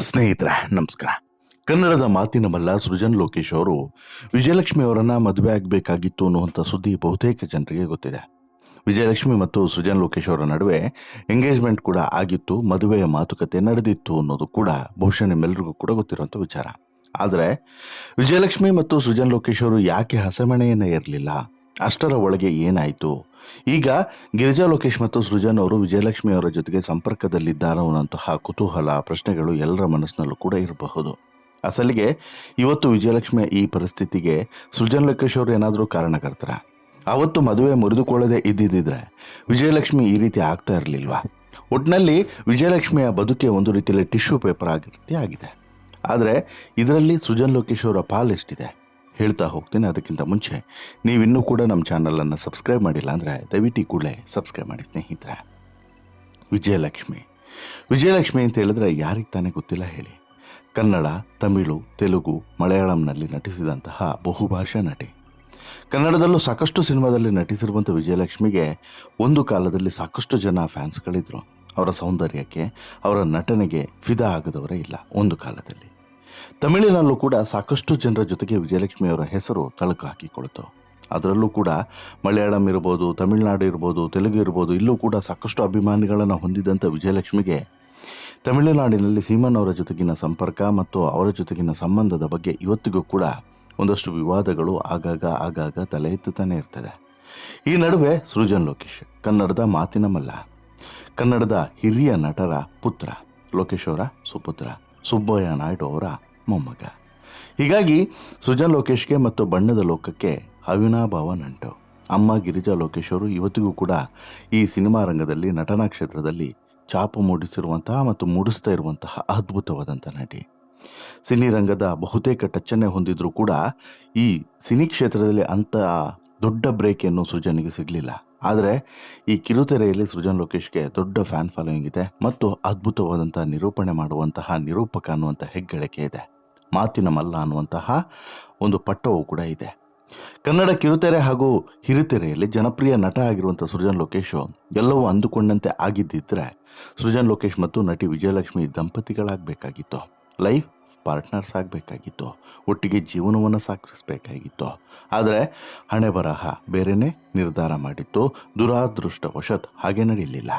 ಸ್ನೇಹಿತರೆ, ನಮಸ್ಕಾರ. ಕನ್ನಡದ ಮಾತಿನ ಮಲ್ಲ ಸೃಜನ್ ಲೋಕೇಶ್ ಅವರು, ವಿಜಯಲಕ್ಷ್ಮಿ ಅವರನ್ನ ಮದುವೆ ಆಗಬೇಕಾಗಿತ್ತು ಅನ್ನುವಂಥ ಸುದ್ದಿ ಬಹುತೇಕ ಜನರಿಗೆ ಗೊತ್ತಿದೆ. ವಿಜಯಲಕ್ಷ್ಮಿ ಮತ್ತು ಸೃಜನ್ ಲೋಕೇಶ್ ಅವರ ನಡುವೆ ಎಂಗೇಜ್ಮೆಂಟ್ ಕೂಡ ಆಗಿತ್ತು, ಮದುವೆಯ ಮಾತುಕತೆ ನಡೆದಿತ್ತು ಅನ್ನೋದು ಕೂಡ ಬಹುಶಃ ನಿಮ್ಮೆಲ್ಲರಿಗೂ ಕೂಡ ಗೊತ್ತಿರುವಂಥ ವಿಚಾರ. ಆದರೆ, ವಿಜಯಲಕ್ಷ್ಮಿ ಮತ್ತು ಸೃಜನ್ ಲೋಕೇಶ್ ಅವರು ಯಾಕೆ ಹಸೆಮಣೆಯನ್ನ ಇರಲಿಲ್ಲ ಅಷ್ಟರ ಒಳಗೆ ಏನಾಯಿತು? ಈಗ ಗಿರಿಜಾ ಲೋಕೇಶ್ ಮತ್ತು ಸೃಜನ್ ಅವರು ವಿಜಯಲಕ್ಷ್ಮಿ ಅವರ ಜೊತೆಗೆ ಸಂಪರ್ಕದಲ್ಲಿದ್ದಾರೋ ಕುತೂಹಲ ಪ್ರಶ್ನೆಗಳು ಎಲ್ಲರ ಮನಸ್ಸಿನಲ್ಲೂ ಕೂಡ ಇರಬಹುದು. ಅಸಲಿಗೆ ಇವತ್ತು ವಿಜಯಲಕ್ಷ್ಮಿಯ ಈ ಪರಿಸ್ಥಿತಿಗೆ ಸೃಜನ್ ಲೋಕೇಶ್ ಅವರು ಏನಾದರೂ ಕಾರಣಕರ್ತರ? ಆವತ್ತು ಮದುವೆ ಮುರಿದುಕೊಳ್ಳದೆ ಇದ್ದಿದ್ದಿದ್ರೆ ವಿಜಯಲಕ್ಷ್ಮಿ ಈ ರೀತಿ ಆಗ್ತಾ ಇರಲಿಲ್ವಾ? ಒಟ್ಟಿನಲ್ಲಿ ವಿಜಯಲಕ್ಷ್ಮಿಯ ಬದುಕೆ ಒಂದು ರೀತಿಯಲ್ಲಿ ಟಿಶ್ಯೂ ಪೇಪರ್ ಆಗಿರ್ತಿ ಆಗಿದೆ. ಆದರೆ ಇದರಲ್ಲಿ ಸೃಜನ್ ಲೋಕೇಶ್ ಅವರ ಪಾಲ್ ಎಷ್ಟಿದೆ? ಹೇಳ್ತಾ ಹೋಗ್ತೇನೆ. ಅದಕ್ಕಿಂತ ಮುಂಚೆ ನೀವಿನ್ನೂ ಕೂಡ ನಮ್ಮ ಚಾನಲನ್ನು ಸಬ್ಸ್ಕ್ರೈಬ್ ಮಾಡಿಲ್ಲ ಅಂದರೆ ದಯವಿಟ್ಟು ಕೂಡಲೇ ಸಬ್ಸ್ಕ್ರೈಬ್ ಮಾಡಿ ಸ್ನೇಹಿತರೆ. ವಿಜಯಲಕ್ಷ್ಮಿ. ವಿಜಯಲಕ್ಷ್ಮಿ ಅಂತ ಹೇಳಿದ್ರೆ ಯಾರಿಗೆ ತಾನೇ ಗೊತ್ತಿಲ್ಲ ಹೇಳಿ. ಕನ್ನಡ, ತಮಿಳು, ತೆಲುಗು, ಮಲಯಾಳಂನಲ್ಲಿ ನಟಿಸಿದಂತಹ ಬಹುಭಾಷಾ ನಟಿ. ಕನ್ನಡದಲ್ಲೂ ಸಾಕಷ್ಟು ಸಿನಿಮಾದಲ್ಲಿ ನಟಿಸಿರುವಂಥ ವಿಜಯಲಕ್ಷ್ಮಿಗೆ ಒಂದು ಕಾಲದಲ್ಲಿ ಸಾಕಷ್ಟು ಜನ ಫ್ಯಾನ್ಸ್ಗಳಿದ್ರು ಅವರ ಸೌಂದರ್ಯಕ್ಕೆ, ಅವರ ನಟನೆಗೆ ಫಿದಾ ಆಗದವರೇ ಇಲ್ಲ. ಒಂದು ಕಾಲದಲ್ಲಿ. ತಮಿಳಿನಲ್ಲೂ ಕೂಡ ಸಾಕಷ್ಟು ಜನರ ಜೊತೆಗೆ ವಿಜಯಲಕ್ಷ್ಮಿಯವರ ಹೆಸರು ಕಳಕು ಹಾಕಿಕೊಳ್ತು. ಅದರಲ್ಲೂ ಕೂಡ ಮಲಯಾಳಂ ಇರ್ಬೋದು, ತಮಿಳುನಾಡು ಇರ್ಬೋದು, ತೆಲುಗು ಇರ್ಬೋದು, ಇಲ್ಲೂ ಕೂಡ ಸಾಕಷ್ಟು ಅಭಿಮಾನಿಗಳನ್ನು ಹೊಂದಿದಂಥ ವಿಜಯಲಕ್ಷ್ಮಿಗೆ ತಮಿಳುನಾಡಿನಲ್ಲಿ ಸೀಮನ್ ಅವರ ಜೊತೆಗಿನ ಸಂಪರ್ಕ ಮತ್ತು ಅವರ ಜೊತೆಗಿನ ಸಂಬಂಧದ ಬಗ್ಗೆ ಇವತ್ತಿಗೂ ಕೂಡ ಒಂದಷ್ಟು ವಿವಾದಗಳು ಆಗಾಗ ಆಗಾಗ ತಲೆ ಎತ್ತುತ್ತಾನೆ ಇರ್ತದೆ. ಈ ನಡುವೆ ಸೃಜನ್ ಲೋಕೇಶ್, ಕನ್ನಡದ ಮಾತಿನ ಮಲ್ಲ, ಕನ್ನಡದ ಹಿರಿಯ ನಟರ ಪುತ್ರ ಲೋಕೇಶ್ ಅವರ ಸುಪುತ್ರ. ಸುಬ್ಬಯ್ಯ ನಾಯ್ಡು ಅವರ ಮೊಮ್ಮಗ. ಹೀಗಾಗಿ ಸುಜನ್ ಲೋಕೇಶ್ಗೆ ಮತ್ತು ಬಣ್ಣದ ಲೋಕಕ್ಕೆ ಅವಿನಾಭಾವ ನಂಟು. ಅಮ್ಮ ಗಿರಿಜಾ ಲೋಕೇಶ್ ಅವರು ಇವತ್ತಿಗೂ ಕೂಡ ಈ ಸಿನಿಮಾ ರಂಗದಲ್ಲಿ ನಟನಾ ಕ್ಷೇತ್ರದಲ್ಲಿ ಚಾಪು ಮೂಡಿಸಿರುವಂತಹ ಮತ್ತು ಮೂಡಿಸ್ತಾ ಇರುವಂತಹ ಅದ್ಭುತವಾದಂಥ ನಟಿ. ಸಿನಿ ರಂಗದ ಬಹುತೇಕ ಟಚ್ಚನ್ನೇ ಹೊಂದಿದ್ರೂ ಕೂಡ ಈ ಸಿನಿ ಕ್ಷೇತ್ರದಲ್ಲಿ ಅಂಥ ದೊಡ್ಡ ಬ್ರೇಕ್ ಏನು ಸೃಜನಿಗೆ ಸಿಗಲಿಲ್ಲ. ಆದರೆ ಈ ಕಿರುತೆರೆಯಲ್ಲಿ ಸೃಜನ್ ಲೋಕೇಶ್ಗೆ ದೊಡ್ಡ ಫ್ಯಾನ್ ಫಾಲೋಯಿಂಗ್ ಇದೆ ಮತ್ತು ಅದ್ಭುತವಾದಂಥ ನಿರೂಪಣೆ ಮಾಡುವಂತಹ ನಿರೂಪಕ ಅನ್ನುವಂಥ ಹೆಗ್ಗಳಿಕೆ ಇದೆ. ಮಾತಿನ ಮಲ್ಲ ಅನ್ನುವಂತಹ ಒಂದು ಪಟ್ಟವೂ ಕೂಡ ಇದೆ. ಕನ್ನಡ ಕಿರುತೆರೆ ಹಾಗೂ ಹಿರುತೆರೆಯಲ್ಲಿ ಜನಪ್ರಿಯ ನಟ ಆಗಿರುವಂಥ ಸೃಜನ್ ಲೋಕೇಶ್ ಎಲ್ಲವೂ ಅಂದುಕೊಂಡಂತೆ ಆಗಿದ್ದಿದ್ದರೆ ಸೃಜನ್ ಲೋಕೇಶ್ ಮತ್ತು ನಟಿ ವಿಜಯಲಕ್ಷ್ಮಿ ದಂಪತಿಗಳಾಗಬೇಕಾಗಿತ್ತು. ಲೈಫ್ ಪಾರ್ಟ್ನರ್ಸ್ ಆಗಬೇಕಾಗಿತ್ತು, ಒಟ್ಟಿಗೆ ಜೀವನವನ್ನು ಸಾಗಿಸಬೇಕಾಗಿತ್ತು. ಆದರೆ ಹಣೆ ಬರಹ ಬೇರೆಯೇ ನಿರ್ಧಾರ ಮಾಡಿತ್ತು, ದುರಾದೃಷ್ಟವಶತ್ ಹಾಗೆ ನಡೆಯಲಿಲ್ಲ.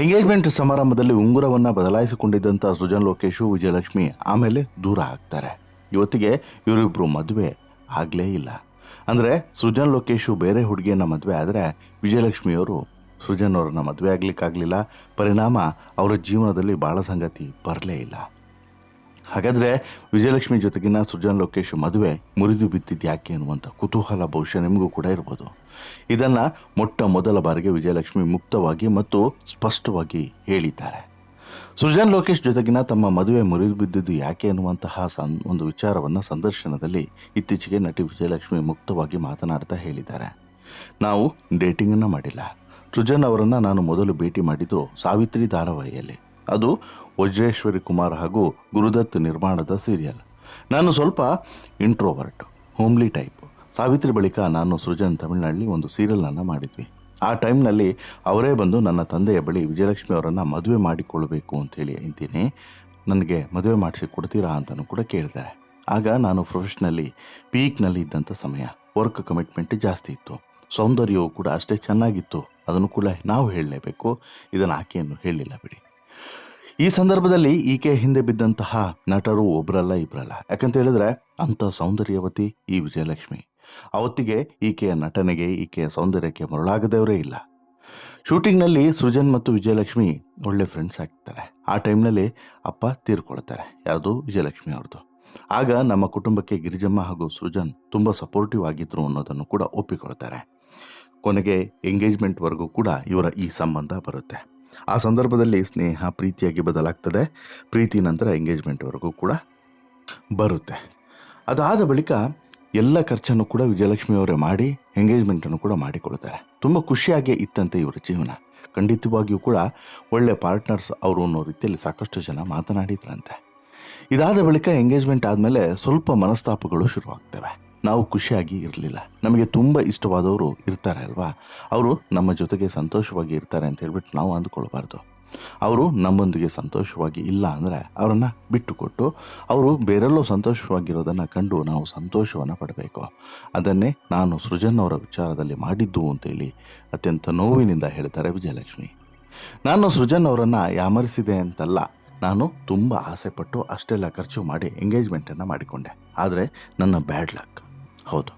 ಎಂಗೇಜ್ಮೆಂಟ್ ಸಮಾರಂಭದಲ್ಲಿ ಉಂಗುರವನ್ನು ಬದಲಾಯಿಸಿಕೊಂಡಿದ್ದಂಥ ಸೃಜನ್ ಲೋಕೇಶು, ವಿಜಯಲಕ್ಷ್ಮಿ ಆಮೇಲೆ ದೂರ ಆಗ್ತಾರೆ. ಇವತ್ತಿಗೆ ಇವರಿಬ್ಬರು ಮದುವೆ ಆಗಲೇ ಇಲ್ಲ. ಅಂದರೆ ಸೃಜನ್ ಲೋಕೇಶು ಬೇರೆ ಹುಡುಗಿಯನ್ನು ಮದುವೆ ಆದರೆ ವಿಜಯಲಕ್ಷ್ಮಿಯವರು ಸೃಜನ್ ಅವರನ್ನ ಮದುವೆ ಆಗಲಿಕ್ಕಾಗಲಿಲ್ಲ. ಪರಿಣಾಮ ಅವರ ಜೀವನದಲ್ಲಿ ಭಾಳ ಸಂಗತಿ ಬರಲೇ ಇಲ್ಲ. ಹಾಗಾದರೆ ವಿಜಯಲಕ್ಷ್ಮಿ ಜೊತೆಗಿನ ಸೃಜನ್ ಲೋಕೇಶ್ ಮದುವೆ ಮುರಿದು ಬಿದ್ದಿದ್ದು ಯಾಕೆ ಅನ್ನುವಂಥ ಕುತೂಹಲ ಬಹುಶಃ ನಿಮಗೂ ಕೂಡ ಇರ್ಬೋದು. ಇದನ್ನು ಮೊಟ್ಟ ಮೊದಲ ಬಾರಿಗೆ ವಿಜಯಲಕ್ಷ್ಮಿ ಮುಕ್ತವಾಗಿ ಮತ್ತು ಸ್ಪಷ್ಟವಾಗಿ ಹೇಳಿದ್ದಾರೆ. ಸೃಜನ್ ಲೋಕೇಶ್ ಜೊತೆಗಿನ ತಮ್ಮ ಮದುವೆ ಮುರಿದು ಬಿದ್ದಿದ್ದು ಯಾಕೆ ಅನ್ನುವಂತಹ ಸಂ ಒಂದು ವಿಚಾರವನ್ನು ಸಂದರ್ಶನದಲ್ಲಿ ಇತ್ತೀಚೆಗೆ ನಟಿ ವಿಜಯಲಕ್ಷ್ಮಿ ಮುಕ್ತವಾಗಿ ಮಾತನಾಡ್ತಾ ಹೇಳಿದ್ದಾರೆ. ನಾವು ಡೇಟಿಂಗನ್ನು ಮಾಡಿಲ್ಲ. ಸೃಜನ್ ಅವರನ್ನು ನಾನು ಮೊದಲು ಭೇಟಿ ಮಾಡಿದ್ದು ಸಾವಿತ್ರಿ ಧಾರಾವಾಹಿಯಲ್ಲಿ. ಅದು ವಜ್ರೇಶ್ವರಿ ಕುಮಾರ್ ಹಾಗೂ ಗುರುದತ್ ನಿರ್ಮಾಣದ ಸೀರಿಯಲ್ ನಾನು ಸ್ವಲ್ಪ ಇಂಟ್ರೋವರ್ಟ್ ಹೋಮ್ಲಿ ಟೈಪ್ ಸಾವಿತ್ರಿ ಬಳಿಕ ನಾನು ಸೃಜನ್ ತಮಿಳಿನಲ್ಲಿ ಒಂದು ಸೀರಿಯಲನ್ನು ಮಾಡಿದ್ವಿ. ಆ ಟೈಮ್ನಲ್ಲಿ ಅವರೇ ಬಂದು ನನ್ನ ತಂದೆಯ ಬಳಿ ವಿಜಯಲಕ್ಷ್ಮಿ ಅವರನ್ನು ಮದುವೆ ಮಾಡಿಕೊಳ್ಳಬೇಕು ಅಂತೇಳಿ ಅಂತೀನಿ. ನನಗೆ ಮದುವೆ ಮಾಡಿಸಿ ಕೊಡ್ತೀರಾ ಅಂತಲೂ ಕೂಡ ಕೇಳಿದ್ದಾರೆ. ಆಗ ನಾನು ಪ್ರೊಫೆಷ್ನಲ್ಲಿ ಪೀಕ್ನಲ್ಲಿ ಇದ್ದಂಥ ಸಮಯ. ವರ್ಕ್ ಕಮಿಟ್ಮೆಂಟ್ ಜಾಸ್ತಿ ಇತ್ತು. ಸೌಂದರ್ಯವು ಕೂಡ ಅಷ್ಟೇ ಚೆನ್ನಾಗಿತ್ತು. ಅದನ್ನು ಕೂಡ ನಾವು ಹೇಳಲೇಬೇಕು. ಇದನ್ನು ಆಕೆಯನ್ನು ಹೇಳಲಿಲ್ಲ ಬಿಡಿ. ಈ ಸಂದರ್ಭದಲ್ಲಿ ಈಕೆ ಹಿಂದೆ ಬಿದ್ದಂತಹ ನಟರು ಒಬ್ಬರಲ್ಲ ಇಬ್ಬರಲ್ಲ ಯಾಕಂತ ಹೇಳಿದ್ರೆ ಅಂಥ ಸೌಂದರ್ಯವತಿ ಈ ವಿಜಯಲಕ್ಷ್ಮಿ. ಅವತ್ತಿಗೆ ಈಕೆಯ ನಟನೆಗೆ, ಈಕೆಯ ಸೌಂದರ್ಯಕ್ಕೆ ಮರುಳಾಗದವರೇ ಇಲ್ಲ. ಶೂಟಿಂಗ್ನಲ್ಲಿ ಸೃಜನ್ ಮತ್ತು ವಿಜಯಲಕ್ಷ್ಮಿ ಒಳ್ಳೆ ಫ್ರೆಂಡ್ಸ್ ಆಗ್ತಾರೆ. ಆ ಟೈಮ್ನಲ್ಲಿ ಅಪ್ಪ ತೀರ್ಕೊಳ್ತಾರೆ, ಯಾರ್ದು? ವಿಜಯಲಕ್ಷ್ಮಿ ಅವ್ರದ್ದು ಆಗ ನಮ್ಮ ಕುಟುಂಬಕ್ಕೆ ಗಿರಿಜಮ್ಮ ಹಾಗೂ ಸೃಜನ್ ತುಂಬ ಸಪೋರ್ಟಿವ್ ಆಗಿದ್ರು ಅನ್ನೋದನ್ನು ಕೂಡ ಒಪ್ಪಿಕೊಳ್ತಾರೆ. ಕೊನೆಗೆ ಎಂಗೇಜ್ಮೆಂಟ್ವರೆಗೂ ಕೂಡ ಇವರ ಈ ಸಂಬಂಧ ಬರುತ್ತೆ. ಆ ಸಂದರ್ಭದಲ್ಲಿ ಸ್ನೇಹ ಪ್ರೀತಿಯಾಗಿ ಬದಲಾಗ್ತದೆ. ಪ್ರೀತಿ ನಂತರ ಎಂಗೇಜ್ಮೆಂಟ್ವರೆಗೂ ಕೂಡ ಬರುತ್ತೆ. ಅದಾದ ಬಳಿಕ ಎಲ್ಲ ಖರ್ಚನ್ನು ಕೂಡ ವಿಜಯಲಕ್ಷ್ಮಿಯವರೇ ಮಾಡಿ ಎಂಗೇಜ್ಮೆಂಟನ್ನು ಕೂಡ ಮಾಡಿಕೊಳ್ತಾರೆ ತುಂಬ ಖುಷಿಯಾಗೇ ಇತ್ತಂತೆ ಇವರ ಜೀವನ. ಖಂಡಿತವಾಗಿಯೂ ಕೂಡ ಒಳ್ಳೆ ಪಾರ್ಟ್ನರ್ಸ್ ಅವರು ಅನ್ನೋ ರೀತಿಯಲ್ಲಿ ಸಾಕಷ್ಟು ಜನ ಮಾತನಾಡಿದ್ರಂತೆ. ಇದಾದ ಬಳಿಕ ಎಂಗೇಜ್ಮೆಂಟ್ ಆದಮೇಲೆ ಸ್ವಲ್ಪ ಮನಸ್ತಾಪಗಳು ಶುರುವಾಗ್ತವೆ. ನಾವು ಖುಷಿಯಾಗಿ ಇರಲಿಲ್ಲ. ನಮಗೆ ತುಂಬ ಇಷ್ಟವಾದವರು ಇರ್ತಾರೆ ಅಲ್ವಾ? ಅವರು ನಮ್ಮ ಜೊತೆಗೆ ಸಂತೋಷವಾಗಿ ಇರ್ತಾರೆ ಅಂತ ಹೇಳ್ಬಿಟ್ಟು ನಾವು ಅಂದ್ಕೊಳ್ಬಾರ್ದು. ಅವರು ನಮ್ಮೊಂದಿಗೆ ಸಂತೋಷವಾಗಿ ಇಲ್ಲ ಅಂದರೆ ಅವರನ್ನು ಬಿಟ್ಟುಕೊಟ್ಟು ಅವರು ಬೇರೆಲ್ಲೋ ಸಂತೋಷವಾಗಿರೋದನ್ನು ಕಂಡು ನಾವು ಸಂತೋಷವನ್ನು ಪಡಬೇಕು. ಅದನ್ನೇ ನಾನು ಸೃಜನ್ ಅವರ ವಿಚಾರದಲ್ಲಿ ಮಾಡಿದ್ದು ಅಂತೇಳಿ ಅತ್ಯಂತ ನೋವಿನಿಂದ ಹೇಳ್ತಾರೆ ವಿಜಯಲಕ್ಷ್ಮಿ. ನಾನು ಸೃಜನ್ ಅವರನ್ನು ಯಾಮರಿಸಿದೆ ಅಂತಲ್ಲ, ನಾನು ತುಂಬ ಆಸೆಪಟ್ಟು ಅಷ್ಟೆಲ್ಲ ಖರ್ಚು ಮಾಡಿ ಎಂಗೇಜ್ಮೆಂಟನ್ನು ಮಾಡಿಕೊಂಡೆ. ಆದರೆ ನನ್ನ ಬ್ಯಾಡ್ ಲಕ್ ಹೌದು.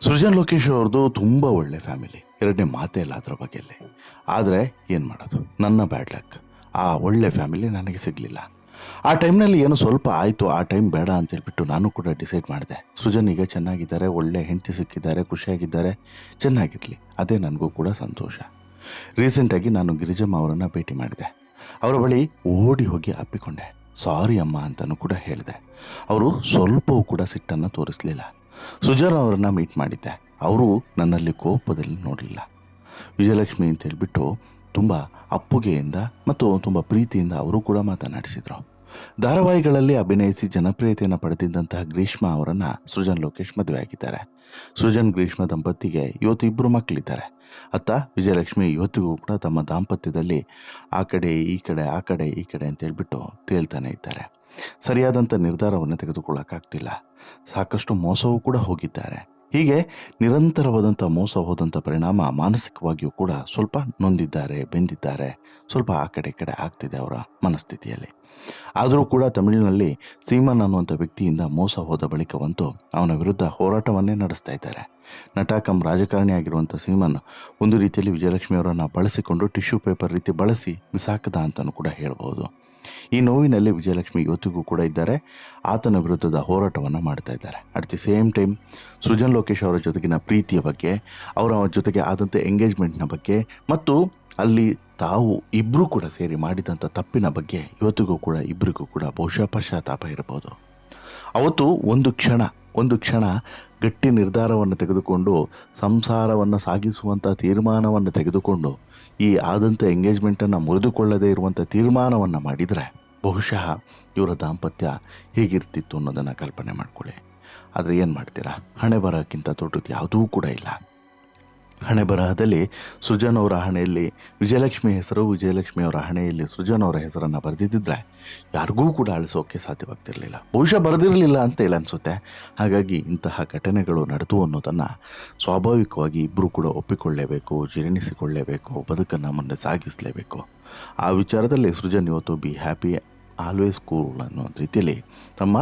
ಸೃಜನ್ ಲೋಕೇಶ್ ಅವ್ರದ್ದು ತುಂಬ ಒಳ್ಳೆ ಫ್ಯಾಮಿಲಿ. ಎರಡನೇ ಮಾತೇ ಇಲ್ಲ ಅದರ ಬಗ್ಗೆಯಲ್ಲಿ ಆದರೆ ಏನು ಮಾಡೋದು? ನನ್ನ ಬ್ಯಾಡ್ ಲಕ್. ಆ ಒಳ್ಳೆ ಫ್ಯಾಮಿಲಿ ನನಗೆ ಸಿಗಲಿಲ್ಲ. ಆ ಟೈಮ್ನಲ್ಲಿ ಏನು ಸ್ವಲ್ಪ ಆಯಿತು, ಆ ಟೈಮ್ ಬೇಡ ಅಂತ ಹೇಳ್ಬಿಟ್ಟು ನಾನು ಕೂಡ ಡಿಸೈಡ್ ಮಾಡಿದೆ. ಸೃಜನ್ ಈಗ ಚೆನ್ನಾಗಿದ್ದಾರೆ, ಒಳ್ಳೆ ಹೆಂಡತಿ ಸಿಕ್ಕಿದ್ದಾರೆ, ಖುಷಿಯಾಗಿದ್ದಾರೆ, ಚೆನ್ನಾಗಿರಲಿ. ಅದೇ ನನಗೂ ಕೂಡ ಸಂತೋಷ. ರೀಸೆಂಟಾಗಿ ನಾನು ಗಿರಿಜಮ್ಮ ಅವರನ್ನು ಭೇಟಿ ಮಾಡಿದೆ. ಅವರ ಬಳಿ ಓಡಿ ಹೋಗಿ ಅಪ್ಪಿಕೊಂಡೆ. ಸಾರಿ ಅಮ್ಮ ಅಂತಲೂ ಕೂಡ ಹೇಳಿದೆ. ಅವರು ಸ್ವಲ್ಪವೂ ಕೂಡ ಸಿಟ್ಟನ್ನು ತೋರಿಸಲಿಲ್ಲ. ಸುಜಾರ ಅವರನ್ನು ಮೀಟ್ ಮಾಡಿದ್ದೆ. ಅವರು ನನ್ನಲ್ಲಿ ಕೋಪದಲ್ಲಿ ನೋಡಲಿಲ್ಲ. ವಿಜಯಲಕ್ಷ್ಮಿ ಅಂತ ಹೇಳಿಬಿಟ್ಟು ತುಂಬ ಅಪ್ಪುಗೆಯಿಂದ ಮತ್ತು ತುಂಬ ಪ್ರೀತಿಯಿಂದ ಅವರು ಕೂಡ ಮಾತನಾಡಿಸಿದರು. ಧಾರಾವಾಹಿಗಳಲ್ಲಿ ಅಭಿನಯಿಸಿ ಜನಪ್ರಿಯತೆಯನ್ನು ಪಡೆದಿದ್ದಂತಹ ಗ್ರೀಷ್ಮ ಅವರನ್ನು ಸೃಜನ್ ಲೋಕೇಶ್ ಮದುವೆ ಆಗಿದ್ದಾರೆ. ಸೃಜನ್ ಗ್ರೀಷ್ಮ ದಂಪತಿಗೆ ಇವತ್ತು ಇಬ್ಬರು ಮಕ್ಕಳಿದ್ದಾರೆ. ಅತ್ತ ವಿಜಯಲಕ್ಷ್ಮಿ ಇವತ್ತಿಗೂ ಕೂಡ ತಮ್ಮ ದಾಂಪತ್ಯದಲ್ಲಿ ಆ ಕಡೆ, ಈ ಕಡೆ, ಆ ಕಡೆ, ಈ ಕಡೆ ಅಂತ ಹೇಳ್ಬಿಟ್ಟು ತೇಳ್ತಾನೆ ಇದ್ದಾರೆ. ಸರಿಯಾದಂಥ ನಿರ್ಧಾರವನ್ನು ತೆಗೆದುಕೊಳ್ಳೋಕ್ಕಾಗ್ತಿಲ್ಲ. ಸಾಕಷ್ಟು ಮೋಸವೂ ಕೂಡ ಹೋಗಿದ್ದಾರೆ. ಹೀಗೆ ನಿರಂತರವಾದಂಥ ಮೋಸ ಹೋದಂಥ ಪರಿಣಾಮ ಮಾನಸಿಕವಾಗಿಯೂ ಕೂಡ ಸ್ವಲ್ಪ ನೊಂದಿದ್ದಾರೆ, ಬೆಂದಿದ್ದಾರೆ, ಸ್ವಲ್ಪ ಆ ಕಡೆ ಕಡೆ ಆಗ್ತಿದೆ ಅವರ ಮನಸ್ಥಿತಿಯಲ್ಲಿ. ಆದರೂ ಕೂಡ ತಮಿಳಿನಲ್ಲಿ ಸೀಮನ್ ಅನ್ನುವಂಥ ವ್ಯಕ್ತಿಯಿಂದ ಮೋಸ ಹೋದ ಬಳಿಕವಂತೂ ಅವನ ವಿರುದ್ಧ ಹೋರಾಟವನ್ನೇ ನಡೆಸ್ತಾ ಇದ್ದಾರೆ. ನಟ ಕಮ್ ರಾಜಕಾರಣಿ ಸೀಮನ್ ಒಂದು ರೀತಿಯಲ್ಲಿ ವಿಜಯಲಕ್ಷ್ಮಿ ಅವರನ್ನು ಬಳಸಿಕೊಂಡು ಟಿಶ್ಯೂ ಪೇಪರ್ ರೀತಿ ಬಳಸಿ ಬಿಸಾಕದ ಅಂತಲೂ ಕೂಡ ಹೇಳ್ಬೋದು. ಈ ನೋವಿನಲ್ಲಿ ವಿಜಯಲಕ್ಷ್ಮಿ ಇವತ್ತಿಗೂ ಕೂಡ ಇದ್ದಾರೆ. ಆತನ ವಿರುದ್ಧದ ಹೋರಾಟವನ್ನು ಮಾಡ್ತಾ ಇದ್ದಾರೆ. At the same time Srujan Lokesh ಅವರ ಜೊತೆಗಿನ ಪ್ರೀತಿಯ ಬಗ್ಗೆ, ಅವರ ಜೊತೆಗೆ ಆದಂಥ ಎಂಗೇಜ್ಮೆಂಟ್ನ ಬಗ್ಗೆ, ಮತ್ತು ಅಲ್ಲಿ ತಾವು ಇಬ್ಬರೂ ಕೂಡ ಸೇರಿ ಮಾಡಿದಂಥ ತಪ್ಪಿನ ಬಗ್ಗೆ ಇವತ್ತಿಗೂ ಕೂಡ ಇಬ್ಬರಿಗೂ ಕೂಡ ಬಹುಶಃ ಪಶ್ಚಾತ್ತಾಪ ಇರಬಹುದು. ಅವತ್ತು ಒಂದು ಕ್ಷಣ ಒಂದು ಕ್ಷಣ ಗಟ್ಟಿ ನಿರ್ಧಾರವನ್ನು ತೆಗೆದುಕೊಂಡು, ಸಂಸಾರವನ್ನು ಸಾಗಿಸುವಂಥ ತೀರ್ಮಾನವನ್ನು ತೆಗೆದುಕೊಂಡು, ಈ ಆದಂಥ ಎಂಗೇಜ್ಮೆಂಟನ್ನು ಮುರಿದುಕೊಳ್ಳದೇ ಇರುವಂಥ ತೀರ್ಮಾನವನ್ನು ಮಾಡಿದರೆ, ಬಹುಶಃ ಇವರ ದಾಂಪತ್ಯ ಹೇಗಿರ್ತಿತ್ತು ಅನ್ನೋದನ್ನು ಕಲ್ಪನೆ ಮಾಡಿಕೊಳ್ಳಿ. ಆದರೆ ಏನು ಮಾಡ್ತೀರಾ? ಹಣೆ ಬರೋಕ್ಕಿಂತ ದೊಡ್ಡದು ಯಾವುದೂ ಕೂಡ ಇಲ್ಲ. ಹಣೆ ಬರಹದಲ್ಲಿ ಸೃಜನ್ ಅವರ ಹಣೆಯಲ್ಲಿ, ವಿಜಯಲಕ್ಷ್ಮಿ ಹೆಸರು, ವಿಜಯಲಕ್ಷ್ಮಿ ಅವರ ಹಣೆಯಲ್ಲಿ ಸೃಜನ್ ಅವರ ಹೆಸರನ್ನು ಬರೆದಿದ್ದರೆ ಯಾರಿಗೂ ಕೂಡ ಅಳಿಸೋಕೆ ಸಾಧ್ಯವಾಗ್ತಿರಲಿಲ್ಲ. ಬಹುಶಃ ಬರೆದಿರಲಿಲ್ಲ ಅಂತೇಳಿ ಅನಿಸುತ್ತೆ ಹಾಗಾಗಿ ಇಂತಹ ಘಟನೆಗಳು ನಡೆದು ಅನ್ನೋದನ್ನು ಸ್ವಾಭಾವಿಕವಾಗಿ ಇಬ್ಬರೂ ಕೂಡ ಒಪ್ಪಿಕೊಳ್ಳೇಬೇಕು, ಜೀರ್ಣಿಸಿಕೊಳ್ಳೇಬೇಕು, ಬದುಕನ್ನು ಮುಂದೆ ಸಾಗಿಸಲೇಬೇಕು. ಆ ವಿಚಾರದಲ್ಲಿ ಸೃಜನ್ ಇವತ್ತು ಬಿ ಹ್ಯಾಪಿ ಆಲ್ವೇಸ್ ಕೂಲ್ ಅನ್ನೋ ರೀತಿಯಲ್ಲಿ ತಮ್ಮ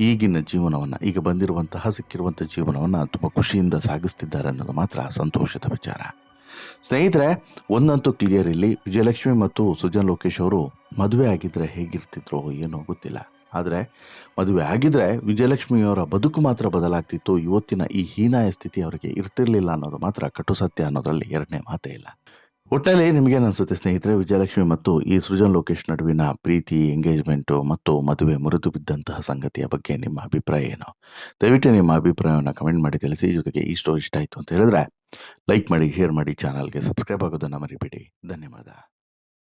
ಈಗಿನ ಜೀವನವನ್ನು, ಈಗ ಬಂದಿರುವಂತಹ ಸಿಕ್ಕಿರುವಂಥ ಜೀವನವನ್ನು ತುಂಬ ಖುಷಿಯಿಂದ ಸಾಗಿಸ್ತಿದ್ದಾರೆ ಅನ್ನೋದು ಮಾತ್ರ ಸಂತೋಷದ ವಿಚಾರ. ಸ್ನೇಹಿತರೆ, ಒಂದಂತೂ ಕ್ಲಿಯರ್ ಇಲ್ಲಿ. ವಿಜಯಲಕ್ಷ್ಮಿ ಮತ್ತು ಸುಜನ್ ಲೋಕೇಶ್ ಅವರು ಮದುವೆ ಆಗಿದ್ದರೆ ಹೇಗಿರ್ತಿದ್ರು ಏನೋ ಗೊತ್ತಿಲ್ಲ. ಆದರೆ ಮದುವೆ ಆಗಿದ್ದರೆ ವಿಜಯಲಕ್ಷ್ಮಿಯವರ ಬದುಕು ಮಾತ್ರ ಬದಲಾಗ್ತಿತ್ತು. ಇವತ್ತಿನ ಈ ಹೀನಾಯ ಸ್ಥಿತಿ ಅವರಿಗೆ ಇರ್ತಿರಲಿಲ್ಲ ಅನ್ನೋದು ಮಾತ್ರ ಕಟು ಸತ್ಯ ಅನ್ನೋದರಲ್ಲಿ ಎರಡನೇ ಮಾತೇ ಇಲ್ಲ. ಒಟ್ಟಲ್ಲಿ ನಿಮಗೇನು ಅನಿಸುತ್ತೆ ಸ್ನೇಹಿತರೆ, ವಿಜಯಲಕ್ಷ್ಮಿ ಮತ್ತು ಈ ಸೃಜನ್ ಲೋಕೇಶ್ ನಡುವಿನ ಪ್ರೀತಿ ಎಂಗೇಜ್ಮೆಂಟು ಮತ್ತು ಮದುವೆ ಮುರಿದು ಬಿದ್ದಂತಹ ಸಂಗತಿಯ ಬಗ್ಗೆ ನಿಮ್ಮ ಅಭಿಪ್ರಾಯ ಏನು? ದಯವಿಟ್ಟು ನಿಮ್ಮ ಅಭಿಪ್ರಾಯವನ್ನು ಕಮೆಂಟ್ ಮಾಡಿ ತಿಳಿಸಿ ಜೊತೆಗೆ ಈ ಸ್ಟೋರಿ ಇಷ್ಟ ಆಯಿತು ಅಂತ ಹೇಳಿದ್ರೆ ಲೈಕ್ ಮಾಡಿ ಶೇರ್ ಮಾಡಿ ಚಾನಲ್ಗೆ ಸಬ್ಸ್ಕ್ರೈಬ್ ಆಗೋದನ್ನು ಮರಿಬೇಡಿ. ಧನ್ಯವಾದ.